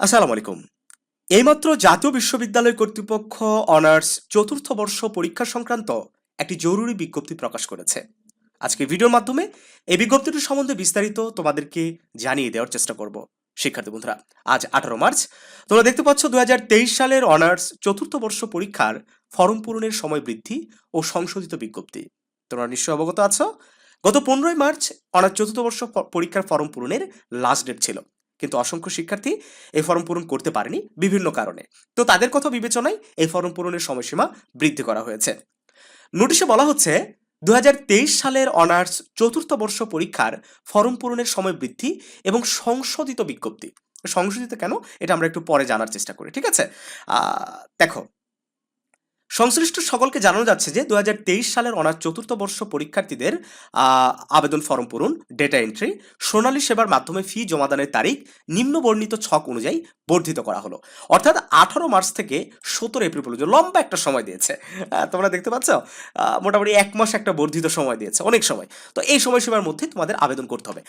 আসসালামু আলাইকুম। এইমাত্র জাতীয় বিশ্ববিদ্যালয় কর্তৃপক্ষ অনার্স চতুর্থ বর্ষ পরীক্ষা সংক্রান্ত একটি জরুরি বিজ্ঞপ্তি প্রকাশ করেছে। আজকে ভিডিওর মাধ্যমে এই বিজ্ঞপ্তিটি সম্বন্ধে বিস্তারিত তোমাদেরকে জানিয়ে দেওয়ার চেষ্টা করব। শিক্ষার্থী বন্ধুরা, আজ আঠারো মার্চ। তোমরা দেখতে পাচ্ছ দু হাজার তেইশ সালের অনার্স চতুর্থ বর্ষ পরীক্ষার ফর্ম পূরণের সময় বৃদ্ধি ও সংশোধিত বিজ্ঞপ্তি। তোমরা নিশ্চয় অবগত আছো। গত পনেরোই মার্চ অনার্স চতুর্থ বর্ষ পরীক্ষার ফর্ম পূরণের লাস্ট ডেট ছিল। কিন্তু অসংখ্য শিক্ষার্থী এই ফর্ম পূরণ করতে পারেনি বিভিন্ন কারণে। তো তাদের কথা বিবেচনায় এই ফর্ম পূরণের সময়সীমা বৃদ্ধি করা হয়েছে। নোটিশে বলা হচ্ছে দু হাজার তেইশ সালের অনার্স চতুর্থ বর্ষ পরীক্ষার ফর্ম পূরণের সময় বৃদ্ধি এবং সংশোধিত বিজ্ঞপ্তি। সংশোধিত কেন? এটা আমরা একটু পরে জানার চেষ্টা করি, ঠিক আছে? দেখো সংশ্লিষ্ট সকলকে জানানো যাচ্ছে যে দু হাজার তেইশ সালের অনার্স চতুর্থ বর্ষ পরীক্ষার্থীদের আবেদন ফর্ম পূরণ ডেটা এন্ট্রি সোনালী সেবার মাধ্যমে ফি জমাদানের তারিখ নিম্ন বর্ণিত ছক অনুযায়ী বর্ধিত করা হলো। অর্থাৎ আঠারো মার্চ থেকে সতেরো এপ্রিল পর্যন্ত লম্বা একটা সময় দিয়েছে। তোমরা দেখতে পাচ্ছ? মোটামুটি এক মাস একটা বর্ধিত সময় দিয়েছে, অনেক সময়। তো এই সময়সীমার মধ্যে তোমাদের আবেদন করতে হবে।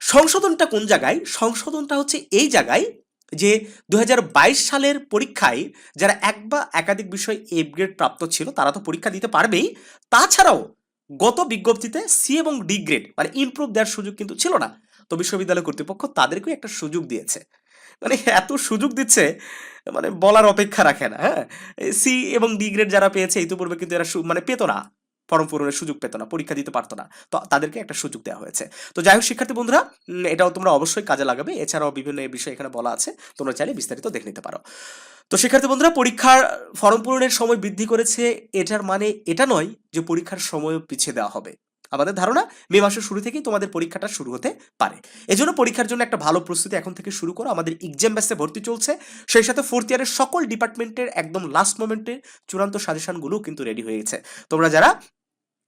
সংশোধনটা কোন জায়গায়? সংশোধনটা হচ্ছে এই জায়গায় যে দুই হাজার বাইশ সালের পরীক্ষায় যারা এক বা একাধিক বিষয় এ গ্রেড প্রাপ্ত ছিল, তারা তো পরীক্ষা দিতে পারবেই। তাছাড়াও গত বিজ্ঞপ্তিতে সি এবং ডি গ্রেড মানে ইমপ্রুভ দেওয়ার সুযোগ কিন্তু ছিল না। তো বিশ্ববিদ্যালয় কর্তৃপক্ষ তাদেরকেও একটা সুযোগ দিয়েছে। মানে এত সুযোগ দিচ্ছে মানে বলার অপেক্ষা রাখে না হ্যাঁ? সি এবং ডি গ্রেড যারা পেয়েছে, ইতিপূর্বে কিন্তু এরা মানে পেত না। ফর্ম পূরণের সুযোগ পেত না, পরীক্ষা দিতে পারতো না। তো তাদেরকে একটা সুযোগ দেওয়া হয়েছে। তো যাই হোক, শিক্ষার্থী বন্ধুরা এটাও তোমরা অবশ্যই কাজে লাগাবে। এছাড়াও বিভিন্ন বিষয় এখানে বলা আছে, তোমরা চাইলে বিস্তারিত দেখে নিতে পারো। তো শিক্ষার্থী বন্ধুরা, পরীক্ষার ফর্ম পূরণের সময় বৃদ্ধি করেছে, এটার মানে এটা নয় যে পরীক্ষার সময় পিছিয়ে দেওয়া হবে। আমাদের ধারণা, মে মাসের শুরু থেকেই তোমাদের পরীক্ষাটা শুরু হতে পারে। এজন্য পরীক্ষার জন্য একটা ভালো প্রস্তুতি এখন থেকে শুরু করো। আমাদের এক্সাম ব্যাসে ভর্তি চলছে। সেই সাথে ফোর্থ ইয়ারের সকল ডিপার্টমেন্টের একদম লাস্ট মোমেন্টের চূড়ান্ত সাজেশনগুলোও কিন্তু রেডি হয়ে গেছে। তোমরা যারা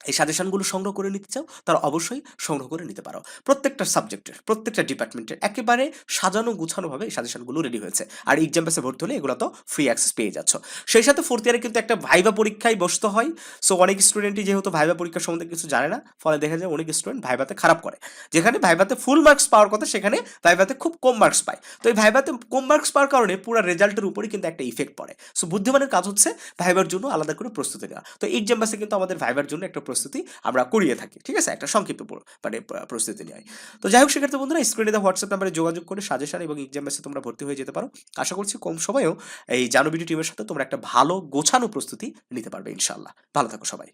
এই সাজেশনগুলো সংগ্রহ করে নিতে চাও তারা অবশ্যই সংগ্রহ করে নিতে পারো। প্রত্যেকটা সাবজেক্টের প্রত্যেকটা ডিপার্টমেন্টের একেবারে সাজানো গুছানোভাবে এই সাজেশনগুলো রেডি হয়েছে। আর এক্সাম বেসে ভর্তি হলে এগুলো তো ফ্রি অ্যাক্সেস পেয়ে যাচ্ছ। সেই সাথে ফোর্থ ইয়ারে কিন্তু একটা ভাইবা পরীক্ষায় বসতে হয়। সো অনেক স্টুডেন্টই যেহেতু ভাইবা পরীক্ষার সম্বন্ধে কিছু জানে না, ফলে দেখা যায় অনেক স্টুডেন্ট ভাইবাতে খারাপ করে। যেখানে ভাইবাতে ফুল মার্কস পাওয়ার কথা, সেখানে ভাইবাতে খুব কম মার্কস পায়। তো এই ভাইবাতে কম মার্কস পাওয়ার কারণে পুরো রেজাল্টের উপরই কিন্তু একটা ইফেক্ট পড়ে। সো বুদ্ধিমানের কাজ হচ্ছে ভাইবার জন্য আলাদা করে প্রস্তুতি নেওয়া। তো এক্সাম বাসে কিন্তু আমাদের ভাইবার জন্য একটা প্রস্তুতি আমরা করিয়ে থাকি, ঠিক আছে? একটা সংক্ষিপ্ত মানে প্রস্তুতি নেয় তো যাই হোক, সেক্ষেত্রে বন্ধুরা স্ক্রিনে দেওয়া হোয়াটসঅ্যাপ নাম্বারে যোগাযোগ করে সাজেশন এবং এক্সাম ব্যাসে তোমরা ভর্তি হয়ে যেতে পারো। আশা করছি কম সময়েও এই জানুবিডি টিমের সাথে তোমরা একটা ভালো, গোছানো প্রস্তুতি নিতে পারবে ইনশাল্লাহ ভালো থাকো সবাই।